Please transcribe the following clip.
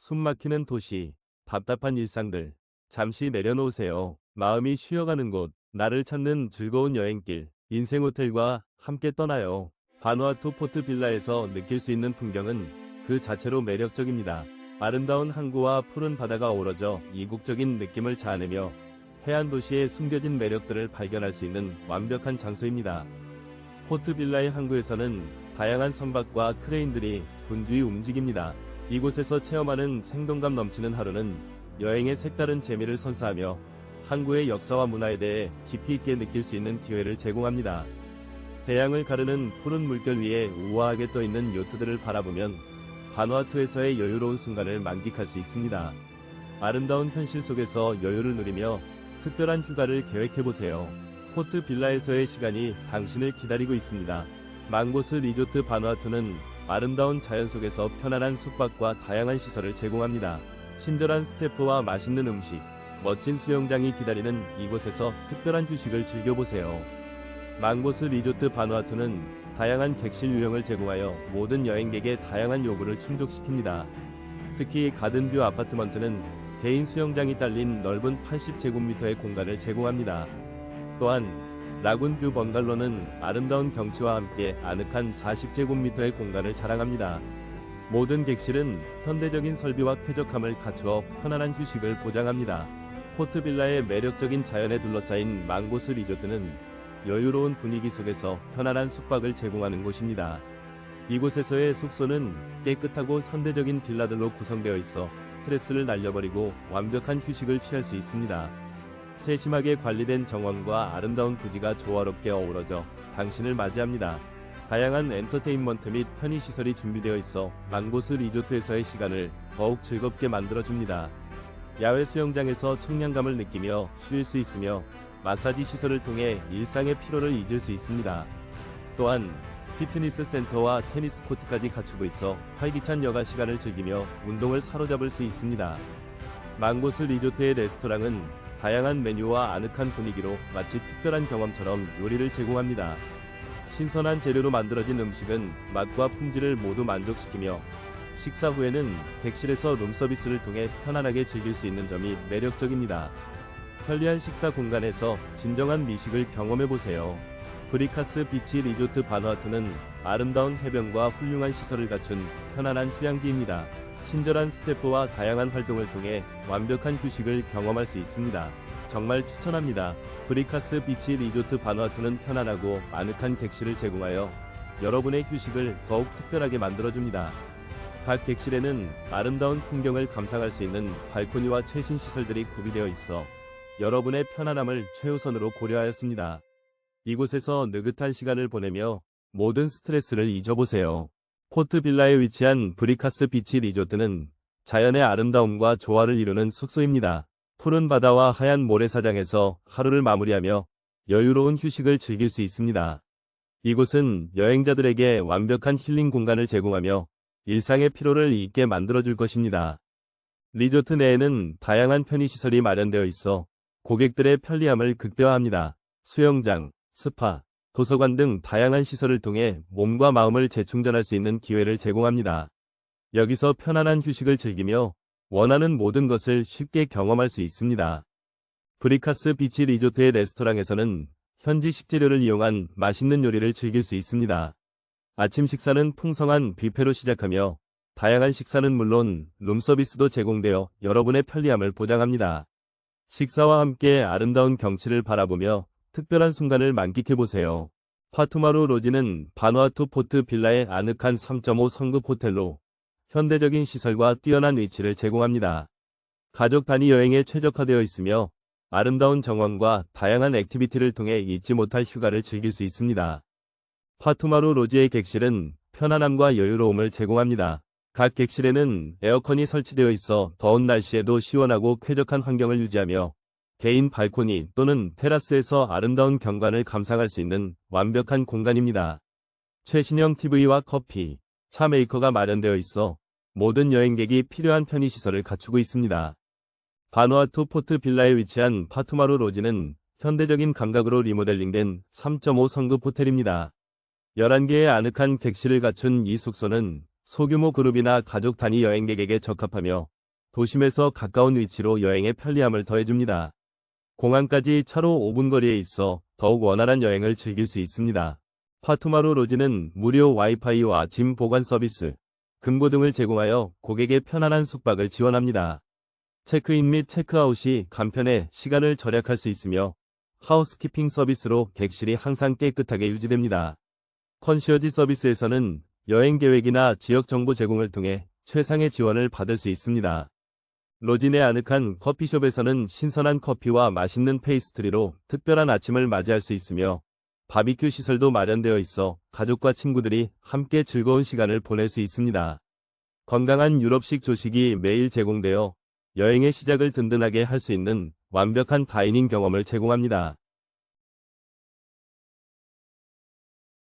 숨막히는 도시, 답답한 일상들, 잠시 내려놓으세요. 마음이 쉬어가는 곳, 나를 찾는 즐거운 여행길, 인생 호텔과 함께 떠나요. 바누아투 포트 빌라에서 느낄 수 있는 풍경은 그 자체로 매력적입니다. 아름다운 항구와 푸른 바다가 어우러져 이국적인 느낌을 자아내며 해안 도시의 숨겨진 매력들을 발견할 수 있는 완벽한 장소입니다. 포트 빌라의 항구에서는 다양한 선박과 크레인들이 분주히 움직입니다. 이곳에서 체험하는 생동감 넘치는 하루는 여행의 색다른 재미를 선사하며 항구의 역사와 문화에 대해 깊이 있게 느낄 수 있는 기회를 제공합니다. 대양을 가르는 푸른 물결 위에 우아하게 떠 있는 요트들을 바라보면 바누아투에서의 여유로운 순간을 만끽할 수 있습니다. 아름다운 현실 속에서 여유를 누리며 특별한 휴가를 계획해보세요. 포트 빌라에서의 시간이 당신을 기다리고 있습니다. 망고스 리조트 바누아투는 아름다운 자연 속에서 편안한 숙박과 다양한 시설을 제공합니다. 친절한 스태프와 맛있는 음식, 멋진 수영장이 기다리는 이곳에서 특별한 휴식을 즐겨보세요. 망고스 리조트 바누아투는 다양한 객실 유형을 제공하여 모든 여행객의 다양한 요구를 충족시킵니다. 특히 가든뷰 아파트먼트는 개인 수영장이 딸린 넓은 80제곱미터의 공간을 제공합니다. 또한 라군뷰 번갈로는 아름다운 경치와 함께 아늑한 40제곱미터의 공간을 자랑합니다. 모든 객실은 현대적인 설비와 쾌적함을 갖추어 편안한 휴식을 보장합니다. 포트빌라의 매력적인 자연에 둘러싸인 망고스 리조트는 여유로운 분위기 속에서 편안한 숙박을 제공하는 곳입니다. 이곳에서의 숙소는 깨끗하고 현대적인 빌라들로 구성되어 있어 스트레스를 날려버리고 완벽한 휴식을 취할 수 있습니다. 세심하게 관리된 정원과 아름다운 부지가 조화롭게 어우러져 당신을 맞이합니다. 다양한 엔터테인먼트 및 편의시설이 준비되어 있어 망고스 리조트에서의 시간을 더욱 즐겁게 만들어줍니다. 야외 수영장에서 청량감을 느끼며 쉴 수 있으며 마사지 시설을 통해 일상의 피로를 잊을 수 있습니다. 또한 피트니스 센터와 테니스 코트까지 갖추고 있어 활기찬 여가 시간을 즐기며 운동을 사로잡을 수 있습니다. 망고스 리조트의 레스토랑은 다양한 메뉴와 아늑한 분위기로 마치 특별한 경험처럼 요리를 제공합니다. 신선한 재료로 만들어진 음식은 맛과 품질을 모두 만족시키며 식사 후에는 객실에서 룸서비스를 통해 편안하게 즐길 수 있는 점이 매력적입니다. 편리한 식사 공간에서 진정한 미식을 경험해보세요. 브리카스 비치 리조트 바누아투는 아름다운 해변과 훌륭한 시설을 갖춘 편안한 휴양지입니다. 친절한 스태프와 다양한 활동을 통해 완벽한 휴식을 경험할 수 있습니다. 정말 추천합니다. 브리카스 비치 리조트 바누아투는 편안하고 아늑한 객실을 제공하여 여러분의 휴식을 더욱 특별하게 만들어줍니다. 각 객실에는 아름다운 풍경을 감상할 수 있는 발코니와 최신 시설들이 구비되어 있어 여러분의 편안함을 최우선으로 고려하였습니다. 이곳에서 느긋한 시간을 보내며 모든 스트레스를 잊어보세요. 포트 빌라에 위치한 브리카스 비치 리조트는 자연의 아름다움과 조화를 이루는 숙소입니다. 푸른 바다와 하얀 모래사장에서 하루를 마무리하며 여유로운 휴식을 즐길 수 있습니다. 이곳은 여행자들에게 완벽한 힐링 공간을 제공하며 일상의 피로를 잊게 만들어줄 것입니다. 리조트 내에는 다양한 편의시설이 마련되어 있어 고객들의 편리함을 극대화합니다. 수영장, 스파, 도서관 등 다양한 시설을 통해 몸과 마음을 재충전할 수 있는 기회를 제공합니다. 여기서 편안한 휴식을 즐기며 원하는 모든 것을 쉽게 경험할 수 있습니다. 브리카스 비치 리조트의 레스토랑에서는 현지 식재료를 이용한 맛있는 요리를 즐길 수 있습니다. 아침 식사는 풍성한 뷔페로 시작하며 다양한 식사는 물론 룸서비스도 제공되어 여러분의 편리함을 보장합니다. 식사와 함께 아름다운 경치를 바라보며 특별한 순간을 만끽해보세요. 파투마루 로지는 바누아투 포트 빌라의 아늑한 3.5 성급 호텔로 현대적인 시설과 뛰어난 위치를 제공합니다. 가족 단위 여행에 최적화되어 있으며 아름다운 정원과 다양한 액티비티를 통해 잊지 못할 휴가를 즐길 수 있습니다. 파투마루 로지의 객실은 편안함과 여유로움을 제공합니다. 각 객실에는 에어컨이 설치되어 있어 더운 날씨에도 시원하고 쾌적한 환경을 유지하며 개인 발코니 또는 테라스에서 아름다운 경관을 감상할 수 있는 완벽한 공간입니다. 최신형 TV와 커피, 차 메이커가 마련되어 있어 모든 여행객이 필요한 편의시설을 갖추고 있습니다. 바누아투 포트 빌라에 위치한 파투마루 로지는 현대적인 감각으로 리모델링된 3.5 성급 호텔입니다. 11개의 아늑한 객실을 갖춘 이 숙소는 소규모 그룹이나 가족 단위 여행객에게 적합하며 도심에서 가까운 위치로 여행의 편리함을 더해줍니다. 공항까지 차로 5분 거리에 있어 더욱 원활한 여행을 즐길 수 있습니다. 파투마루 로지는 무료 와이파이와 짐 보관 서비스, 금고 등을 제공하여 고객의 편안한 숙박을 지원합니다. 체크인 및 체크아웃이 간편해 시간을 절약할 수 있으며 하우스키핑 서비스로 객실이 항상 깨끗하게 유지됩니다. 컨시어지 서비스에서는 여행 계획이나 지역 정보 제공을 통해 최상의 지원을 받을 수 있습니다. 로진의 아늑한 커피숍에서는 신선한 커피와 맛있는 페이스트리로 특별한 아침을 맞이할 수 있으며 바비큐 시설도 마련되어 있어 가족과 친구들이 함께 즐거운 시간을 보낼 수 있습니다. 건강한 유럽식 조식이 매일 제공되어 여행의 시작을 든든하게 할 수 있는 완벽한 다이닝 경험을 제공합니다.